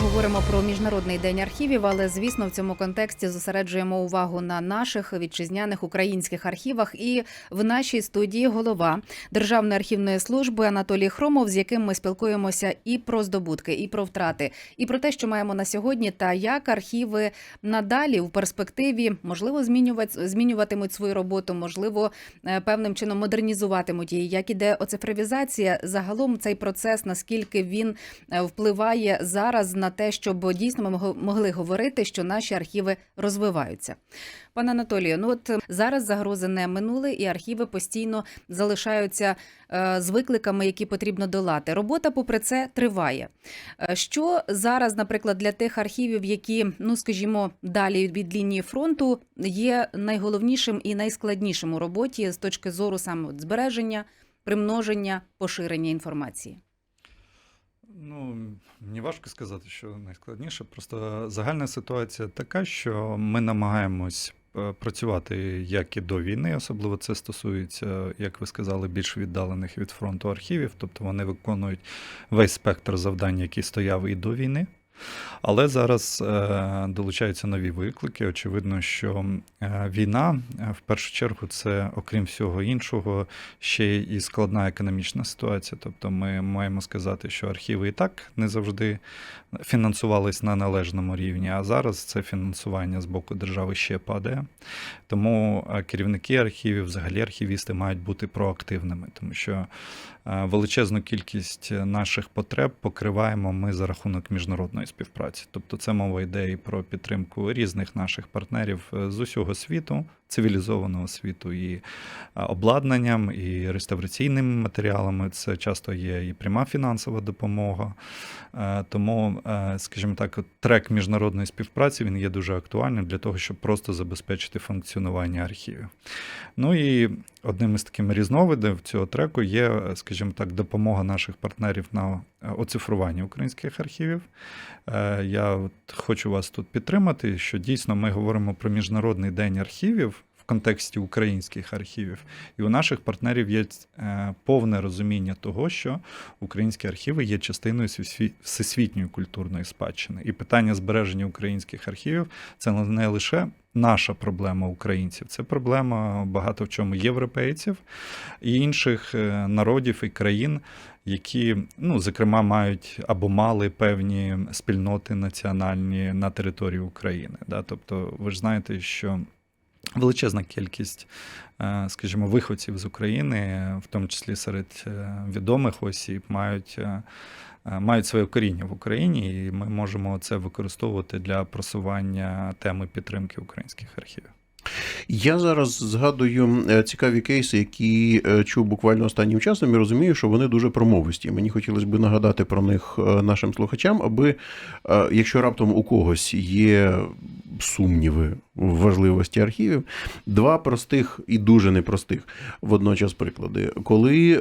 говоримо про міжнародний день архівів, але звісно в цьому контексті зосереджуємо увагу на наших вітчизняних українських архівах. І в нашій студії голова Державної архівної служби Анатолій Хромов, з яким ми спілкуємося і про здобутки, і про втрати, і про те, що маємо на сьогодні, та як архіви надалі в перспективі можливо змінювати змінюватимуть свою роботу, можливо, е, певним чином модернізуватимуть її. Як іде оцифровізація, загалом цей процес, наскільки він е, впливає зараз на те, щоб дійсно ми могли говорити, що наші архіви розвиваються. Пане Анатолію, ну от е, зараз загрози не минули, і архіви постійно залишаються е, з викликами, які потрібно долати. Робота, попри це, триває. Е, Що зараз, наприклад, для тих архівів, які, ну скажімо, далі від лінії фронту, є найголовнішим і найскладнішим у роботі з точки зору саме збереження, примноження, поширення інформації? Мені важко сказати, що найскладніше. Просто загальна ситуація така, що ми намагаємось е, працювати як і до війни, особливо це стосується, як ви сказали, більш віддалених від фронту архівів, тобто вони виконують весь спектр завдань, який стояв і до війни. Але зараз е, долучаються нові виклики. Очевидно, що е, війна е, в першу чергу це, окрім всього іншого, ще і складна економічна ситуація. Тобто, ми маємо сказати, що архіви і так не завжди фінансувались на належному рівні, а зараз це фінансування з боку держави ще падає. Тому керівники архівів, взагалі архівісти, мають бути проактивними, тому що величезну кількість наших потреб покриваємо ми за рахунок міжнародної співпраці. Тобто, це мова йде і про підтримку різних наших партнерів е, з усього світу, цивілізованого світу, і е, обладнанням, і реставраційними матеріалами. Це часто є і пряма фінансова допомога. Е, Тому, е, скажімо так, трек міжнародної співпраці він є дуже актуальним для того, щоб просто забезпечити функціонування архівів. Ну і одним із таких різновидів цього треку є, скажімо так, допомога наших партнерів на оцифрування українських архівів. Е, Я от хочу вас тут підтримати, що дійсно ми говоримо про міжнародний день архівів. В контексті українських архівів, і у наших партнерів є е, повне розуміння того, що українські архіви є частиною всесвітньої культурної спадщини. І питання збереження українських архівів це не лише наша проблема українців, це проблема багато в чому європейців і інших е, народів і країн, які, ну, зокрема, мають або мали певні спільноти національні на території України. Да? Тобто, ви ж знаєте, що величезна кількість, е, скажімо, виходців з України, в тому числі серед е, відомих осіб, мають. е, Мають своє коріння в Україні, і ми можемо це використовувати для просування теми підтримки українських архівів. Я зараз згадую е, цікаві кейси, які е, чув буквально останнім часом, і розумію, що вони дуже промовисті. Мені хотілося б нагадати про них е, нашим слухачам, аби якщо раптом у когось є сумніви в важливості архівів, два простих і дуже непростих водночас приклади. Коли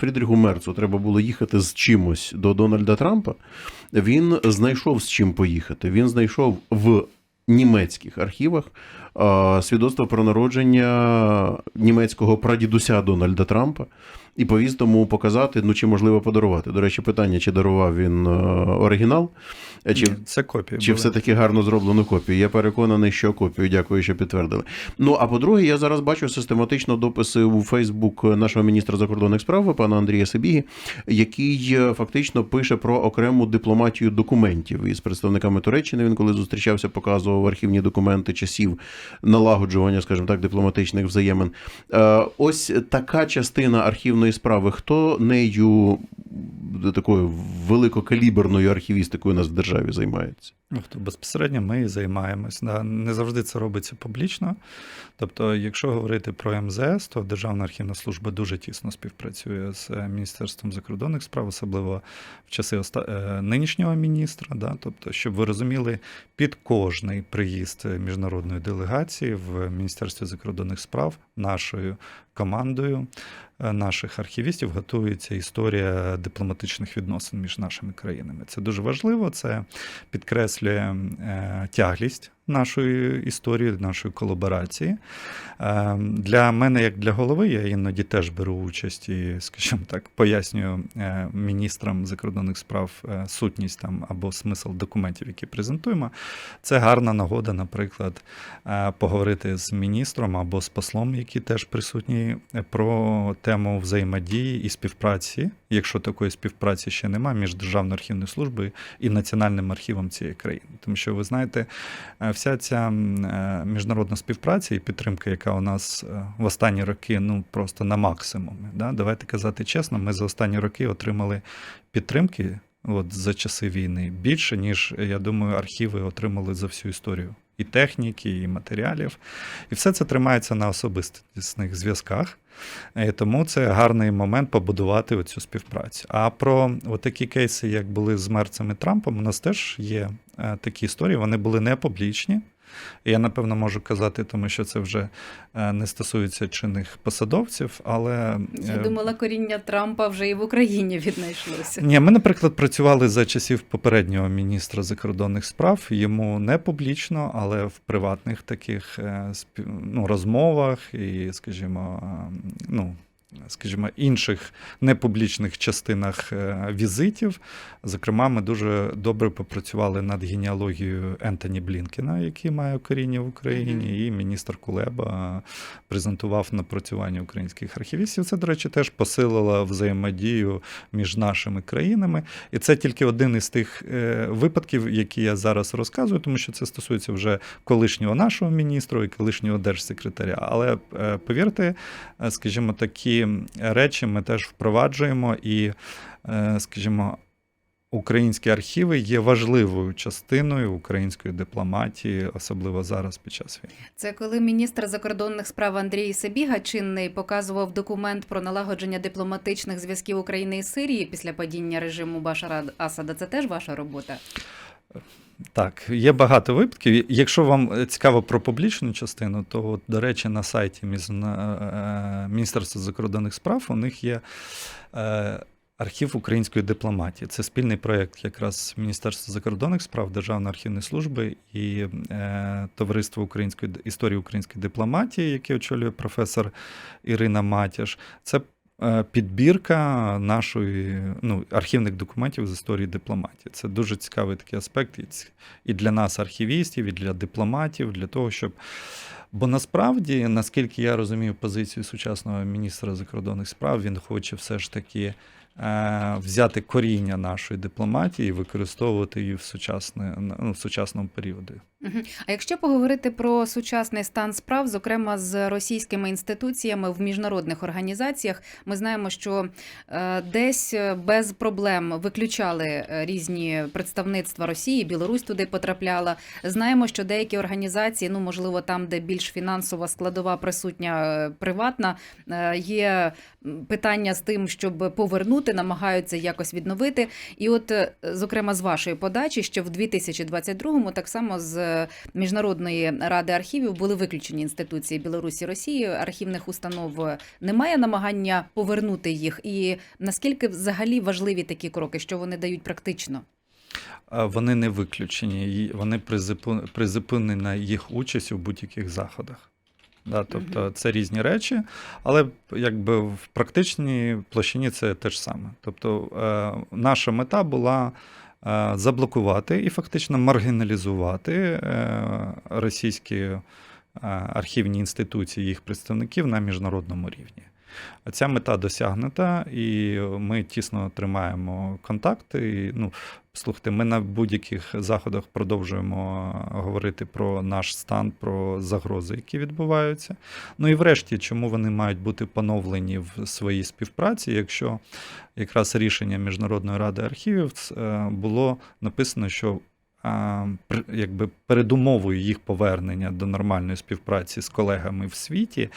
Фрідріху Мерцу треба було їхати з чимось до Дональда Трампа, він знайшов з чим поїхати. Він знайшов в німецьких архівах свідоцтво про народження німецького прадідуся Дональда Трампа і повіз тому показати, ну чи можливо подарувати. До речі, питання, чи дарував він е, оригінал, е, чи, це копії. чи все-таки гарно зроблену копію. Я переконаний, що копію. Дякую, що підтвердили. Ну а по-друге, я зараз бачу систематично дописи у Фейсбук нашого міністра закордонних справ пана Андрія Сибігі, який е, фактично пише про окрему дипломатію документів із представниками Туреччини. Він коли зустрічався, показував архівні документи часів налагоджування, скажімо так, дипломатичних взаємин. Ось така частина архівної справи. Хто нею такою великокаліберною архівістикою у нас в державі займається? Ну, то безпосередньо ми і займаємось. Не завжди це робиться публічно. Тобто, якщо говорити про МЗС, то Державна архівна служба дуже тісно співпрацює з е, Міністерством закордонних справ, особливо в часи оста... е, нинішнього міністра. Да. Тобто, щоб ви розуміли, під кожний приїзд міжнародної делегації в Міністерстві закордонних справ нашою командою е, наших архівістів готується історія дипломатичних відносин між нашими країнами. Це дуже важливо. Це підкреслює е, тяглість нашої історії, нашої колаборації. Е, Для мене, як для голови, я іноді теж беру участь і, скажімо так, пояснюю е, міністрам закордонних справ е, сутність там або смисл документів, які презентуємо. Це гарна нагода, наприклад, е, поговорити з міністром або з послом, які теж присутні, про тему взаємодії і співпраці, якщо такої співпраці ще немає, між Державною архівною службою і Національним архівом цієї країни. Тому що ви знаєте, е, вся ця е, міжнародна співпраця і підтримка, яка у нас е, в останні роки ну просто на максимумі. Да? Давайте казати чесно, ми за останні роки отримали підтримки. От за часи війни більше, ніж я думаю, архіви отримали за всю історію і техніки, і матеріалів. І все це тримається на особистісних зв'язках. І тому це гарний момент побудувати оцю співпрацю. А про такі кейси, як були з Мерцем і Трампом, у нас теж є е, такі історії. Вони були не публічні. Я напевно можу казати, тому що це вже е, не стосується чинних посадовців, але Я е, думала, коріння Трампа вже і в Україні віднайшлося. ні, ми, наприклад, працювали за часів попереднього міністра закордонних справ. Йому не публічно, але в приватних таких е, ну, розмовах і, скажімо, ну. Скажімо, інших непублічних частинах е, візитів. Зокрема, ми дуже добре попрацювали над генеалогією Ентоні Блінкена, який має коріння в Україні, і міністр Кулеба презентував напрацювання українських архівістів. Це, до речі, теж посилило взаємодію між нашими країнами. І це тільки один із тих е, випадків, які я зараз розказую, тому що це стосується вже колишнього нашого міністра і колишнього держсекретаря. Але е, повірте, скажімо, такі речі ми теж впроваджуємо і, е, скажімо. Українські архіви є важливою частиною української дипломатії, особливо зараз під час війни. Це коли міністр закордонних справ Андрій Сибіга чинний показував документ про налагодження дипломатичних зв'язків України і Сирії після падіння режиму Башара Асада. Це теж ваша робота? Так, є багато випадків. Якщо вам е, цікаво про публічну частину, то, от, до речі, на сайті е, Міністерства закордонних справ у них є е, архів української дипломатії. Це спільний проєкт якраз Міністерства закордонних справ, Державної архівної служби і е, Товариство української історії української дипломатії, яке очолює професор Ірина Матяш. Це е, підбірка нашої ну, архівних документів з історії дипломатії. Це дуже цікавий такий аспект і для нас, архівістів, і для дипломатів, для того, щоб. Бо насправді, наскільки я розумію позицію сучасного міністра закордонних справ, він хоче все ж таки е, взяти коріння нашої дипломатії і використовувати її в, сучасне, ну, в сучасному періоді. А якщо поговорити про сучасний стан справ, зокрема з російськими інституціями в міжнародних організаціях, ми знаємо, що е, десь е, без проблем виключали е, різні представництва Росії, Білорусь туди потрапляла. Знаємо, що деякі організації, ну можливо, там, де більш фінансова складова присутня приватна, є питання з тим, щоб повернути, намагаються якось відновити. І от, зокрема, з вашої подачі, що в 2022-му так само з Міжнародної ради архівів були виключені інституції Білорусі Росії. Архівних установ немає намагання повернути їх. І наскільки взагалі важливі такі кроки, що вони дають практично? Вони не виключені, вони призупинена їх участь у будь-яких заходах. Да, тобто це різні речі, але якби в практичній площині це те ж саме. Тобто е, наша мета була е, заблокувати і фактично маргіналізувати е, російські е, архівні інституції, їх представників на міжнародному рівні. Ця мета досягнута, і ми тісно тримаємо контакти. І, ну, слухайте, ми на будь-яких заходах продовжуємо говорити про наш стан, про загрози, які відбуваються. Ну і врешті, чому вони мають бути поновлені в своїй співпраці, якщо якраз рішення Міжнародної ради архівів е, було написано, що якби передумовою їх повернення до нормальної співпраці з колегами в світі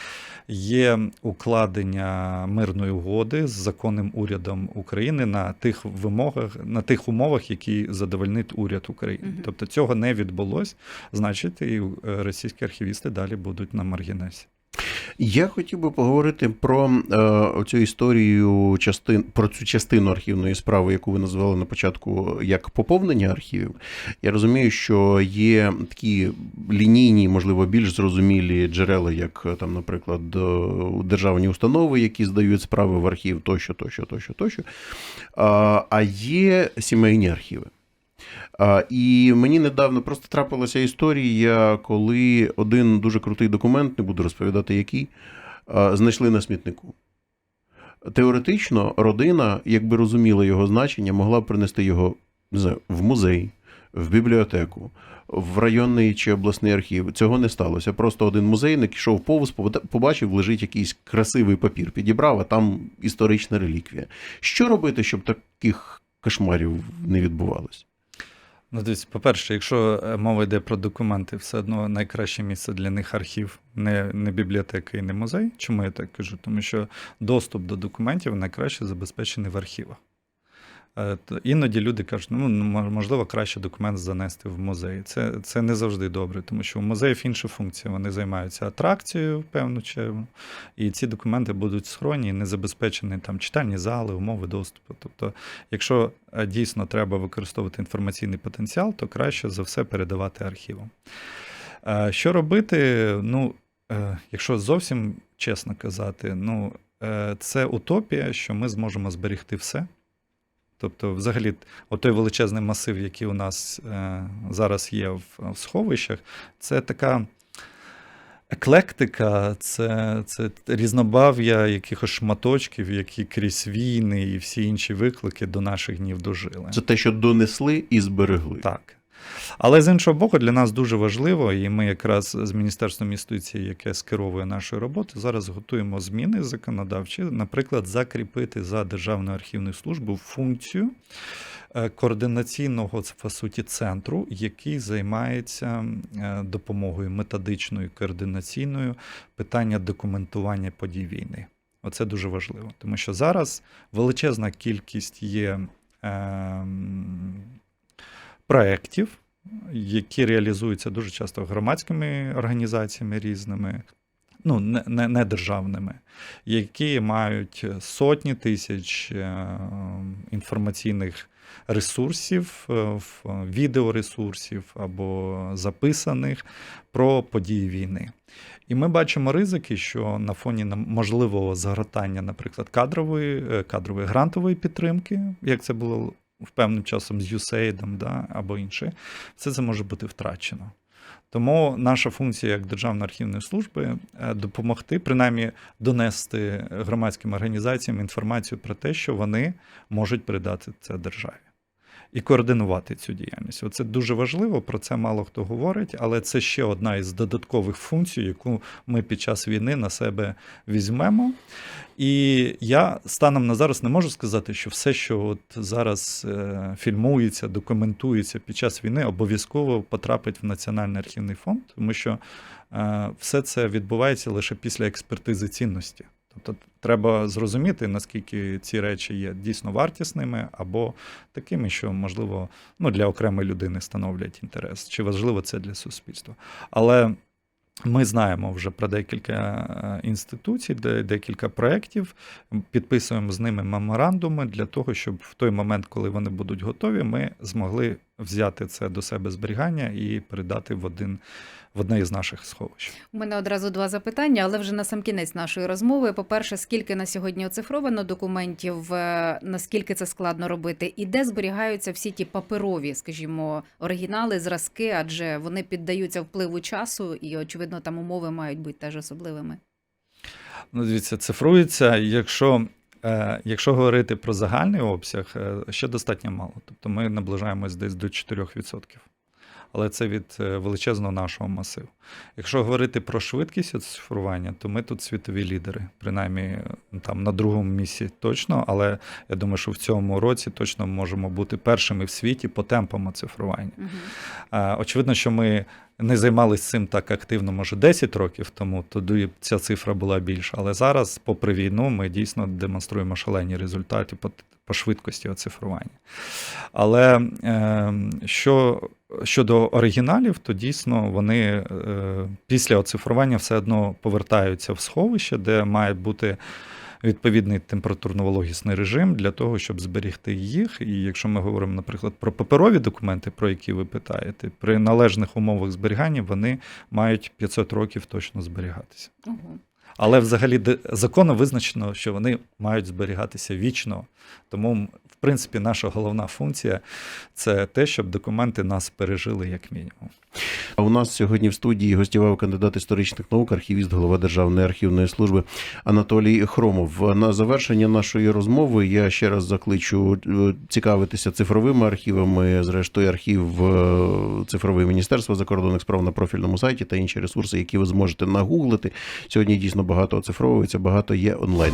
є укладення мирної угоди з законним урядом України на тих вимогах, на тих умовах, які задовольнить уряд України. Мгм. Тобто цього не відбулось, значить, і е, російські архівісти далі будуть на маргінесі. Я хотів би поговорити про е, цю історію частин про цю частину архівної справи, яку ви назвали на початку як поповнення архівів. Я розумію, що є такі лінійні, можливо, більш зрозумілі джерела, як е, там, наприклад, е, державні установи, які здають справи в архів, тощо, тощо, тощо, тощо. А, а є сімейні архіви. І мені недавно просто трапилася історія, коли один дуже крутий документ, не буду розповідати який, знайшли на смітнику. Теоретично, родина, якби розуміла його значення, могла б принести його в музей, в бібліотеку, в районний чи обласний архів. Цього не сталося. Просто один музейник йшов повз, побачив, лежить якийсь красивий папір, підібрав, а там історична реліквія. Що робити, щоб таких кошмарів не відбувалося? Ну, дивіться, по-перше, якщо е, мова йде про документи, все одно найкраще місце для них архів, не, не бібліотека і не музей. Чому я так кажу? Тому що доступ до документів найкраще забезпечений в архівах. Е, Іноді люди кажуть, ну можливо, краще документ занести в музей. Це, це не завжди добре, тому що у музеїв інша функція. Вони займаються атракцією певну чергу, і ці документи будуть сховані і не забезпечені там читальні зали, умови доступу. Тобто, якщо е, дійсно треба використовувати інформаційний потенціал, то краще за все передавати архівам. Е, Що робити? Ну, якщо зовсім чесно казати, ну, це утопія, що ми зможемо зберегти все. Тобто, взагалі, отой величезний масив, який у нас е, зараз є в, в сховищах, це така еклектика, це, це різнобав'я якихось шматочків, які крізь війни і всі інші виклики до наших днів дожили. Це те, що донесли і зберегли. Так. Але з іншого боку, для нас дуже важливо, і ми якраз з Міністерством юстиції, яке скеровує нашу роботу, зараз готуємо зміни законодавчі, наприклад, закріпити за Державною архівною службою функцію е, координаційного по суті центру, який займається е, допомогою методичною координаційною питання документування подій війни. Оце дуже важливо, тому що зараз величезна кількість є. ем, проєктів, які реалізуються дуже часто громадськими організаціями різними, ну, не, не, не державними, які мають сотні тисяч е, інформаційних ресурсів, е, відеоресурсів або записаних про події війни. І ми бачимо ризики, що на фоні можливого загортання, наприклад, кадрової, е, кадрової грантової підтримки, як це було в певним часом з USAID да, або інше, все це може бути втрачено. Тому наша функція як Державної архівної служби е, допомогти, принаймні донести громадським організаціям інформацію про те, що вони можуть передати це державі. І координувати цю діяльність. Оце дуже важливо, про це мало хто говорить, але це ще одна із додаткових функцій, яку ми під час війни на себе візьмемо. І я станом на зараз не можу сказати, що все, що от зараз е, фільмується, документується під час війни, обов'язково потрапить в Національний архівний фонд, тому що е, все це відбувається лише після експертизи цінності. Тобто треба зрозуміти, наскільки ці речі є дійсно вартісними, або такими, що, можливо, ну, для окремої людини становлять інтерес, чи важливо це для суспільства. Але ми знаємо вже про декілька е, інституцій, де декілька проєктів, підписуємо з ними меморандуми для того, щоб в той момент, коли вони будуть готові, ми змогли взяти це до себе зберігання і передати в один в одне із наших сховищ. У мене одразу два запитання, але вже на сам кінець нашої розмови. По-перше, скільки на сьогодні оцифровано документів, е, наскільки це складно робити, і де зберігаються всі ті паперові, скажімо, оригінали, зразки, адже вони піддаються впливу часу, і очевидно, там умови мають бути теж особливими. Ну, дивіться, цифрується, якщо. Е, Якщо говорити про загальний обсяг, е, ще достатньо мало. Тобто ми наближаємось десь до 4%. Але це від е, величезного нашого масиву. Якщо говорити про швидкість оцифрування, то ми тут світові лідери, принаймні е, там на другому місці точно, але я думаю, що в цьому році точно можемо бути першими в світі по темпам оцифрування. Угу. Очевидно, що ми не займалися цим так активно, може, 10 років тому, тоді ця цифра була більша. Але зараз, попри війну, ми дійсно демонструємо шалені результати по, по швидкості оцифрування. Але е, що щодо оригіналів, то дійсно вони е, після оцифрування все одно повертаються в сховище, де має бути відповідний температурно-вологісний режим для того, щоб зберігти їх. І якщо ми говоримо, наприклад, про паперові документи, про які ви питаєте, при належних умовах зберігання вони мають 500 років точно зберігатися. Але взагалі законом визначено, що вони мають зберігатися вічно. Тому, принципі, наша головна функція це те, щоб документи нас пережили як мінімум. А у нас сьогодні в студії гостєвав кандидат історичних наук, архівіст, голова Державної архівної служби Анатолій Хромов. На завершення нашої розмови я ще раз закличу е, цікавитися цифровими архівами. Зрештою, архів е, цифровий Міністерства закордонних справ на профільному сайті та інші ресурси, які ви зможете нагуглити. Сьогодні дійсно багато оцифровується, багато є онлайн.